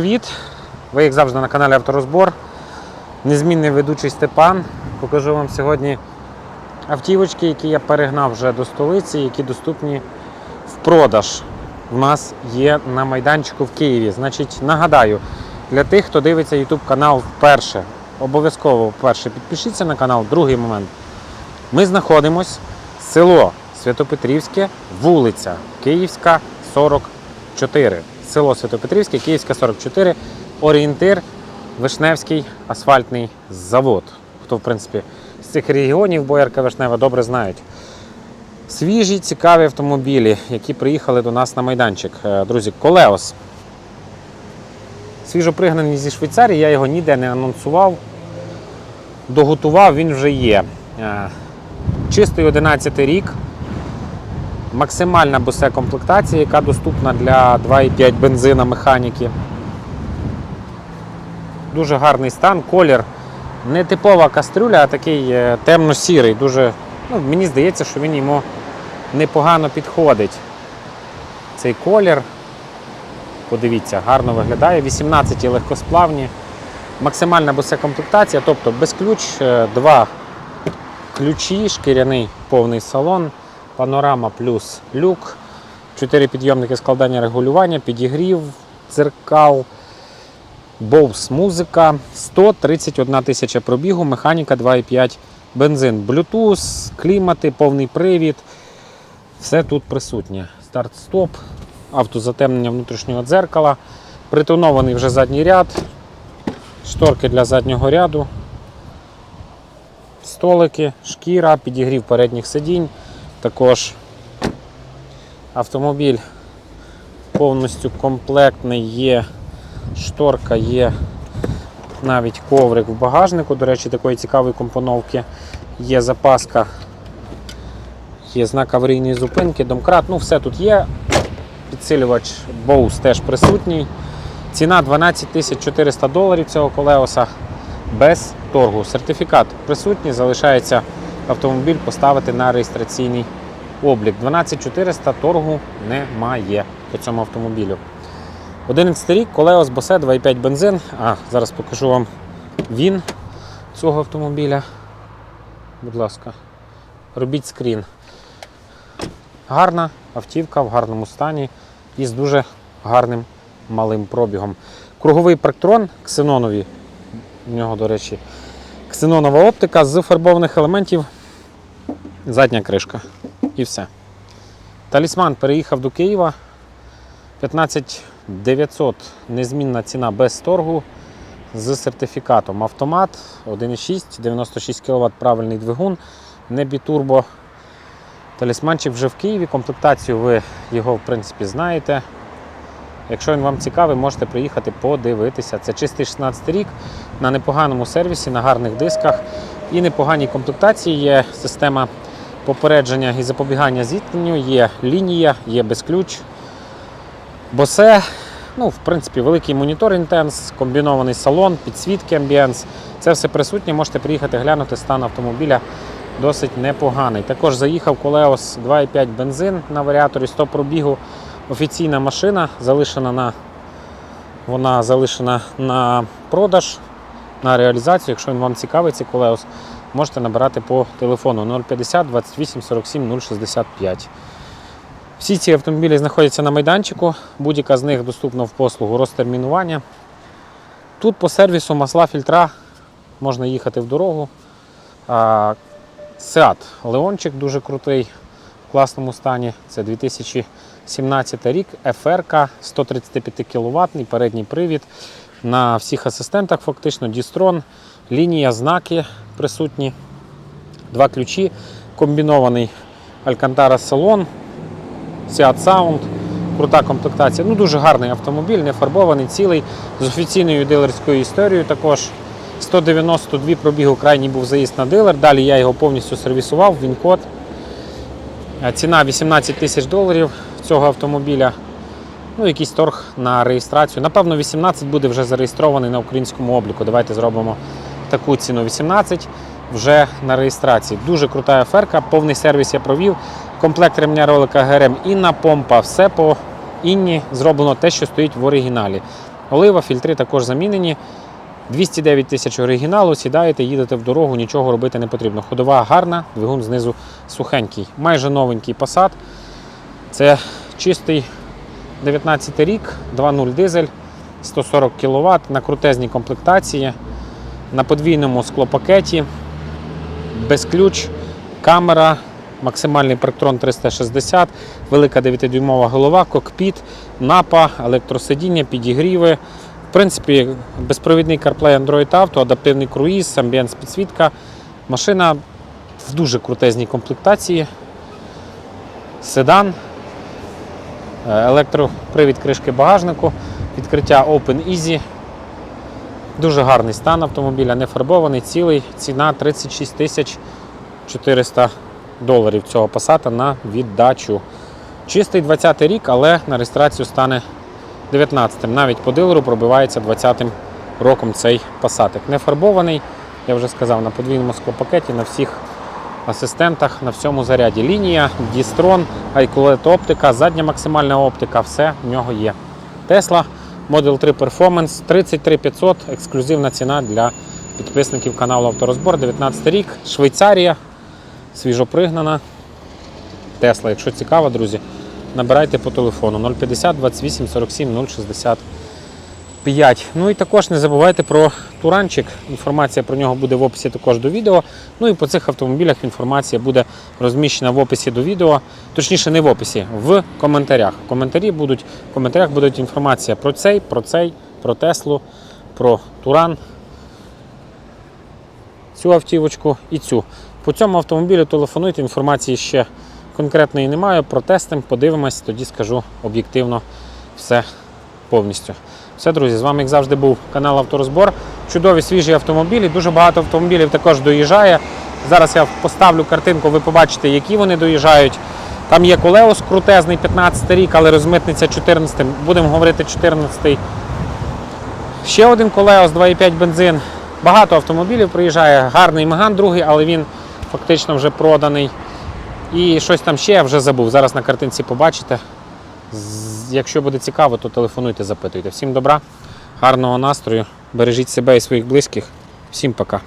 Привіт! Ви як завжди на каналі Авторозбор. Незмінний ведучий Степан. Покажу вам сьогодні автівочки, які я перегнав вже до столиці, які доступні в продаж. У нас є на майданчику в Києві. Значить, нагадаю, для тих, хто дивиться YouTube канал вперше, обов'язково перше підпишіться на канал. Другий момент. Ми знаходимось село Святопетрівське, вулиця Київська, 44. Село Святопетрівське, Київська 44, орієнтир Вишневський асфальтний завод. Хто, в принципі, з цих регіонів Боярка Вишнева добре знають. Свіжі, цікаві автомобілі, які приїхали до нас на майданчик. Е, Друзі, Колеос. Свіжо пригнаний зі Швейцарії, я його ніде не анонсував. Доготував, він вже є. Е, Чистий 11 рік. Максимальна босе комплектація, яка доступна для 2,5 бензина механіки. Дуже гарний стан, колір. Не типова кастрюля, а такий е, темно-сірий. Дуже, ну, мені здається, що він йому непогано підходить. Цей колір. Подивіться, гарно виглядає. 18 легкосплавні. Максимальна босе комплектація, тобто без ключ, е, два ключі, шкіряний повний салон, панорама плюс люк, 4 підйомники складання регулювання, підігрів, дзеркал, Bose музика, 131 тисяча пробігу, механіка 2,5 бензин, Bluetooth, клімати, повний привід. Все тут присутнє. Старт-стоп, автозатемнення внутрішнього дзеркала, притонований вже задній ряд, шторки для заднього ряду столики, шкіра, підігрів передніх сидінь. Також автомобіль повністю комплектний, є шторка, є навіть коврик в багажнику, до речі, такої цікавої компоновки. Є запаска, є знак аварійної зупинки, домкрат, ну все тут є. Підсилювач Bose теж присутній. Ціна 12 400 доларів цього колеоса без торгу. Сертифікат присутній, залишається автомобіль поставити на реєстраційний облік. 12400 торгу немає по цьому автомобілю. 11 рік, Колеос Босе 2,5 бензин. А, зараз покажу вам він цього автомобіля. Будь ласка, робіть скрін. Гарна автівка в гарному стані і з дуже гарним малим пробігом. Круговий парктрон ксенонові у нього, до речі, ксенонова оптика з фарбованих елементів, задня кришка. І все. Талісман переїхав до Києва. 15 900 незмінна ціна без торгу з сертифікатом. Автомат 1,6, 96 кВт правильний двигун, не бітурбо. Талісманчик вже в Києві. Комплектацію ви його в принципі знаєте. Якщо він вам цікавий, можете приїхати подивитися. Це чистий 16 рік на непоганому сервісі, на гарних дисках і непоганій комплектації. Є система попередження і запобігання зіткненню, є лінія, є безключ. Босе, ну, в принципі, великий монітор інтенс, комбінований салон, підсвітки амбієнс. Це все присутнє. Можете приїхати глянути стан автомобіля досить непоганий. Також заїхав Колеос 2,5 бензин на варіаторі 100 пробігу. Офіційна машина залишена на вона залишена на продаж, на реалізацію. Якщо він вам цікавий, цей колеос, можете набирати по телефону 050 28 47 065. Всі ці автомобілі знаходяться на майданчику, будь-яка з них доступна в послугу розтермінування. Тут по сервісу масла фільтра можна їхати в дорогу. Seat Леончик дуже крутий, в класному стані. Це 2017 рік. FR 135 кВт, передній привід. На всіх асистентах фактично Дістрон, лінія, знаки присутні, два ключі, комбінований Alcantara салон, Seat Sound, крута комплектація. Ну, Дуже гарний автомобіль, не фарбований, цілий, з офіційною дилерською історією також. 192 пробігу крайній був заїзд на дилер. Далі я його повністю сервісував, він код. Ціна 18 тисяч доларів цього автомобіля. Ну, якийсь торг на реєстрацію. Напевно, 18 буде вже зареєстрований на українському обліку. Давайте зробимо таку ціну. 18 вже на реєстрації. Дуже крута оферка, повний сервіс я провів. Комплект ремня ролика ГРМ, інна помпа, все по інні зроблено те, що стоїть в оригіналі. олива, фільтри також замінені. 209 тисяч оригіналу, сідаєте, їдете в дорогу, нічого робити не потрібно. Ходова гарна, двигун знизу сухенький. Майже новенький Passat. Це чистий 19 рік, 2.0 дизель, 140 кВт на крутезній комплектації, на подвійному склопакеті, без ключ, камера, максимальний парктрон 360, велика 9-дюймова голова, кокпіт, напа, електросидіння, підігріви. В принципі, безпровідний CarPlay Android Auto, адаптивний круїз, амбієнт підсвітка. Машина в дуже крутезній комплектації. Седан, електропривід кришки багажнику, відкриття Open Easy. Дуже гарний стан автомобіля, не фарбований, цілий. Ціна 36 тисяч 400 доларів цього Passat на віддачу. Чистий 20 рік, але на реєстрацію стане 19-м. Навіть по дилеру пробивається 20-м роком цей пасатик. Не фарбований, я вже сказав, на подвійному склопакеті, на всіх асистентах, на всьому заряді. Лінія, Дістрон, iQLED оптика, задня максимальна оптика, все в нього є. Tesla Model 3 Performance 33500, ексклюзивна ціна для підписників каналу Авторозбор. 19 рік, Швейцарія, свіжопригнана. Тесла, якщо цікаво, друзі, набирайте по телефону 050 28 47 065. Ну і також не забувайте про туранчик. Інформація про нього буде в описі також до відео. Ну і по цих автомобілях інформація буде розміщена в описі до відео. Точніше, не в описі, в коментарях. Коментарі будуть, в коментарях буде інформація про цей, про цей, про Теслу, про Туран, цю автівочку і цю. По цьому автомобілю телефонуйте, інформації ще конкретної немає. Протестимо, подивимось, тоді скажу об'єктивно все повністю. Все, друзі, з вами, як завжди, був канал Авторозбор. Чудові свіжі автомобілі. Дуже багато автомобілів також доїжджає. Зараз я поставлю картинку, ви побачите, які вони доїжджають. Там є Колеос крутезний 15 рік, але розмитниця 14. Будемо говорити 14. Ще один Колеос 2,5 бензин. Багато автомобілів приїжджає. Гарний Меган другий, але він фактично вже проданий. І щось там ще я вже забув. Зараз на картинці побачите. Якщо буде цікаво, то телефонуйте, запитуйте. Всім добра, гарного настрою, бережіть себе і своїх близьких. Всім пока.